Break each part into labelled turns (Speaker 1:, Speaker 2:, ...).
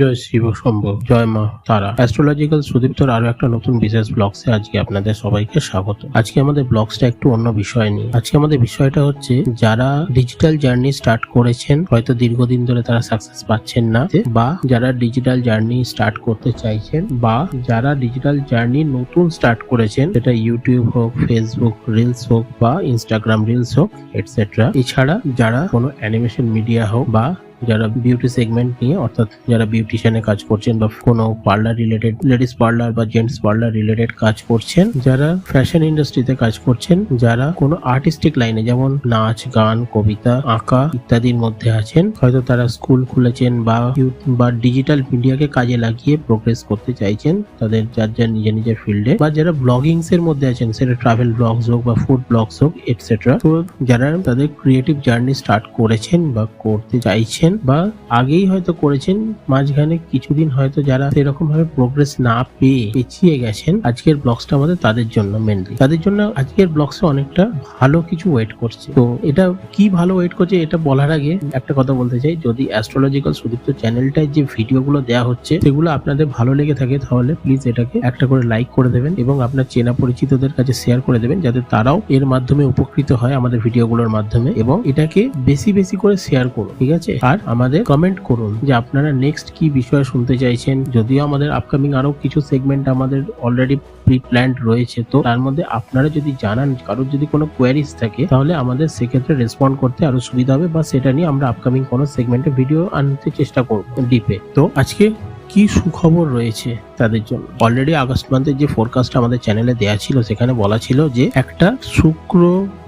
Speaker 1: জয় শিব শম্ভ জয় মা তারা। অ্যাস্ট্রোলজিক্যাল সুদীপ্তর আরও একটা নতুন বিশেষ ব্লগসে আজকে আপনাদের সবাইকে স্বাগত। আজকে আমাদের ব্লগসটা একটু অন্য বিষয় নিয়ে। আজকে আমাদের বিষয়টা হচ্ছে, যারা ডিজিটাল জার্নি স্টার্ট করেছেন, হয়তো দীর্ঘদিন ধরে তারা সাকসেস পাচ্ছেন না, বা যারা ডিজিটাল জার্নি স্টার্ট করতে চাইছেন, বা যারা ডিজিটাল জার্নি নতুন স্টার্ট করেছেন, সেটা ইউটিউব হোক ফেসবুক রিলস হোক, বা ইনস্টাগ্রাম রিলস হোক এটসেট্রা এছাড়া যারা কোনো অ্যানিমেশন মিডিয়া হোক, বা যারা বিউটি সেগমেন্ট নিয়ে, অর্থাৎ যারা বিউটিশিয়ানে কাজ করছেন বা কোনো পার্লার রিলেটেড লেডিস পার্লার বা জেন্টস পার্লার রিলেটেড কাজ করছেন, যারা ফ্যাশন ইন্ডাস্ট্রিতে কাজ করছেন, যারা কোনো আর্টিস্টিক লাইনে যেমন নাচ, গান, কবিতা, আঁকা ইত্যাদির মধ্যে আছেন, হয়তো তারা স্কুল খুলেছেন বা বা ডিজিটাল মিডিয়াকে কাজে লাগিয়ে প্রোগ্রেস করতে চাইছেন, তাদের যার যার নিজের নিজের ফিল্ডে বা যারা ব্লগিংস এর মধ্যে আছেন, সেটা ট্রাভেল ব্লগস হোক বা ফুড ব্লগস হোক এটসেট্রা তো যারা তাদের ক্রিয়েটিভ জার্নি স্টার্ট করেছেন বা করতে চাইছেন বা আগেই হয়তো করেছেন, মাঝখানে কিছুদিন হয়তো যারা সেরকম ভাবে প্রোগ্রেস না পেয়ে পিছিয়ে গেছেন, আজকের ব্লগসটা আমাদের তাদের জন্য মেনলি তাদের জন্য আজকের ব্লগসে অনেকটা ভালো কিছু ওয়েট করছে। তো এটা কি ভালো ওয়েট করছে এটা বলার আগে একটা কথা বলতে চাই, যদি অ্যাস্ট্রোলজিক্যাল সুদীপ্ত চ্যানেলটায় যে ভিডিওগুলো দেওয়া হচ্ছে, সেগুলো আপনাদের ভালো লেগে থাকে তাহলে প্লিজ এটাকে একটা করে লাইক করে দেবেন এবং আপনার চেনা পরিচিতদের কাছে শেয়ার করে দেবেন, যাতে তারাও এর মাধ্যমে উপকৃত হয় আমাদের ভিডিওগুলোর মাধ্যমে এবং এটাকে বেশি বেশি করে শেয়ার করুন, ঠিক আছে? আর আমাদের কমেন্ট করুন যে আপনারা নেক্সট কি বিষয় শুনতে চাইছেন। যদিও আমাদের আপকামিং আরও কিছু সেগমেন্ট আমাদের অলরেডি প্রি প্ল্যান্ড রয়েছে, তো তার মধ্যে আপনারা যদি জানান, কারোর যদি কোনো কোয়ারিজ থাকে, তাহলে আমাদের সেক্ষেত্রে রেসপন্ড করতে আরও সুবিধা হবে বা সেটা নিয়ে আমরা আপকামিং কোনো সেগমেন্টে ভিডিও আনতে চেষ্টা করব ডিপে তো আজকে কি সুখবর রয়েছে তাদের জন্য? অলরেডি আগস্ট মান্থের যে ফোরকাস্ট আমাদের চ্যানেলে দেয়া ছিল, সেখানে বলা ছিল যে একটা শুক্র,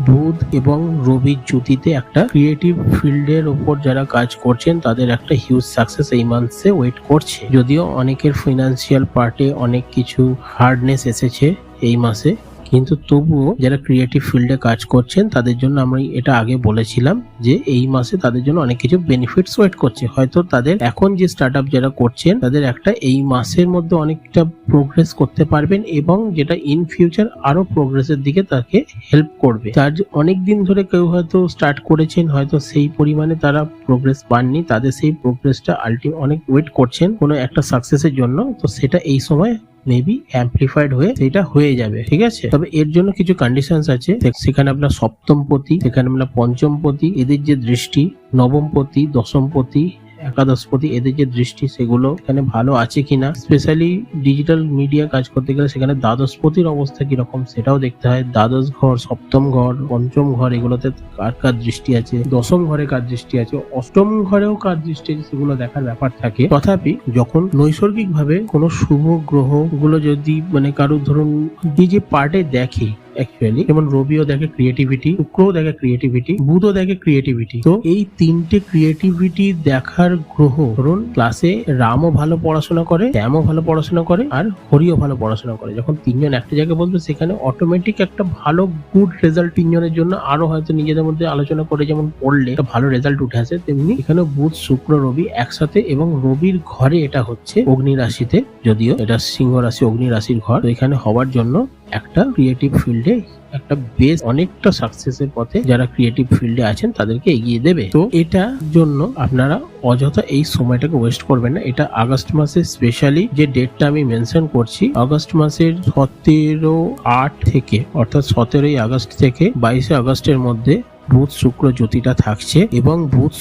Speaker 1: বুধ এবং রবির জ্যোতিতে একটা ক্রিয়েটিভ ফিল্ডের ওপর যারা কাজ করছেন, তাদের একটা হিউজ সাকসেস এই মান্থে ওয়েট করছে। যদিও অনেকের ফিনান্সিয়াল পার্টে অনেক কিছু হার্ডনেস এসেছে এই মাসে। কিন্তু তবুও যারা ক্রিয়েটিভ ফিল্ডে কাজ করছেন, তাদের জন্য আমি এটা আগে বলেছিলাম যে এই মাসে তাদের জন্য অনেক কিছু বেনিফিটস ওয়েট করছে। হয়তো তাদের এখন যে স্টার্ট আপ যারা করছেন, তাদের একটা এই মাসের মধ্যে অনেকটা প্রোগ্রেস করতে পারবেন এবং যেটা ইন ফিউচার আরও প্রোগ্রেসের দিকে তাকে হেল্প করবে। তার অনেক দিন ধরে কেউ হয়তো স্টার্ট করেছেন, হয়তো সেই পরিমাণে তারা প্রোগ্রেস পাননি, তাদের সেই প্রোগ্রেসটা আলটি অনেক ওয়েট করছেন কোনো একটা সাকসেসের জন্য। তো সেটা এই সময় মেবি অ্যাম্পলিফাইড হয়ে সেটা হয়ে যাবে, ঠিক আছে? তবে এর জন্য কিছু কন্ডিশনস আছে। সেখানে আপনার সপ্তম পতি, সেখানে আপনার পঞ্চম পতি, এদের যে দৃষ্টি, নবম পতি, দশম পতি একাদশপতি এদের যে দৃষ্টি, সেগুলো এখানে ভালো আছে কিনা? স্পেশালি ডিজিটাল মিডিয়া কাজ করতে গেলে সেখানে দ্বাদশপতির অবস্থা কীরকম সেটাও দেখতে হয়। দ্বাদশ ঘর, সপ্তম ঘর, পঞ্চম ঘর, এগুলোতে কার কার দৃষ্টি আছে? দশম ঘরে কার দৃষ্টি আছে? অষ্টম ঘরেও কার দৃষ্টি আছে সেগুলো দেখার ব্যাপার থাকে। তথাপি যখন নৈসর্গিক ভাবে কোনো শুভ গ্রহ, গুলো যদি মানে কারোর ধরুন যে যে পার্টে দেখে অ্যাকচুয়ালি যেমন রবিও দেখে ক্রিয়েটিভিটি শুক্রও দেখে ক্রিয়েটিভিটি বুধও দেখে ক্রিয়েটিভিটি তো এই তিনটে ক্রিয়েটিভিটি দেখার গ্রহ, ধরুন ক্লাসে রামও ভালো পড়াশোনা করে, শ্যামও ভালো পড়াশোনা করে, আর হরিও ভালো পড়াশোনা করে। যখন তিনজন একটা জায়গায় বলবে সেখানে অটোমেটিক একটা ভালো গুড রেজাল্ট তিনজনের জন্য আরও হয়তো নিজেদের মধ্যে আলোচনা করে যেমন পড়লে একটা ভালো রেজাল্ট উঠে আসে, তেমনি এখানে বুধ, শুক্র, রবি একসাথে এবং রবির ঘরে এটা হচ্ছে অগ্নি রাশিতে, যদিও এটা সিংহ রাশি, অগ্নি রাশির ঘর। এখানে হওয়ার জন্য একটা ক্রিয়েটিভ ফিল্ডে একটা বেস অনেকটা সাকসেসের পথে যারা ক্রিয়েটিভ ফিল্ডে আছেন তাদেরকে এগিয়ে দেবে। তো এটার জন্য আপনারা অযথা এই সময়টাকে ওয়েস্ট করবেন না। এটা আগস্ট মাসে স্পেশালি যে ডেটটা আমি মেনশন করছি, আগস্ট মাসের সতেরো আট থেকে, অর্থাৎ সতেরোই আগস্ট থেকে বাইশে আগস্টের মধ্যে বুধ, শুক্র জ্যোতিটা থাকছে এবং বুধ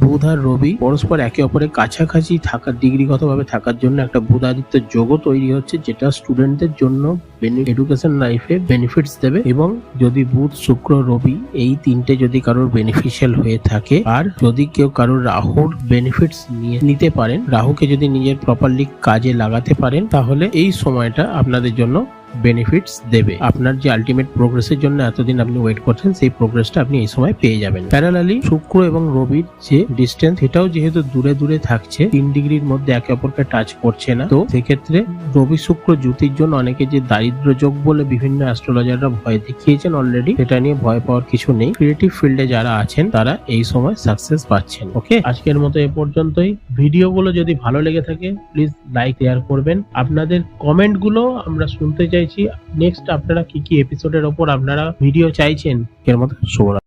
Speaker 1: বুধ আর রবি পরস্পর একে অপরের কাছাকাছি থাকার ডিগ্রিগতভাবে থাকার জন্য একটা বুধাদিত্য যোগও তৈরি হচ্ছে যেটা স্টুডেন্টদের জন্য এডুকেশন লাইফে বেনিফিটস দেবে এবং যদি বুধ, শুক্র, রবি এই তিনটে যদি কারোর বেনিফিশিয়াল হয়ে থাকে আর যদি কেউ কারোর রাহুর বেনিফিটস নিয়ে নিতে পারেন, রাহুকে যদি নিজের প্রপারলি কাজে লাগাতে পারেন, তাহলে এই সময়টা আপনাদের জন্য বেনিফিটস দেবে। আপনার যে আলটিমেট প্রোগ্রেসের জন্য এতদিন আপনি ওয়েট করছেন, সেই প্রোগ্রেসটা আপনি এই সময় পেয়ে যাবেন। প্যারালালি শুক্র এবং রবির যে ডিস্টেন্স সেটাও যেহেতু দূরে দূরে থাকছে, তিন ডিগ্রির মধ্যে একে অপরকে টাচ করছে না। তো সেক্ষেত্রে রবি শুক্র জ্যোতির জন্য অনেকে যে দারিদ্র যোগ বলে বিভিন্ন অ্যাস্ট্রোলজাররা ভয় দেখিয়েছেন অলরেডি সেটা নিয়ে ভয় পাওয়ার কিছু নেই। ক্রিয়েটিভ ফিল্ডে যারা আছেন, তারা এই সময় সাকসেস পাচ্ছেন ওকে আজকের মতো এ পর্যন্তই। ভিডিওগুলো যদি ভালো লেগে থাকে প্লিজ লাইক শেয়ার করবেন। আপনাদের কমেন্টগুলো আমরা শুনতে চাইছি। নেক্সট আপনারা কি কি এপিসোডের ওপর আপনারা ভিডিও চাইছেন? এর মতো শুভরাত্রি।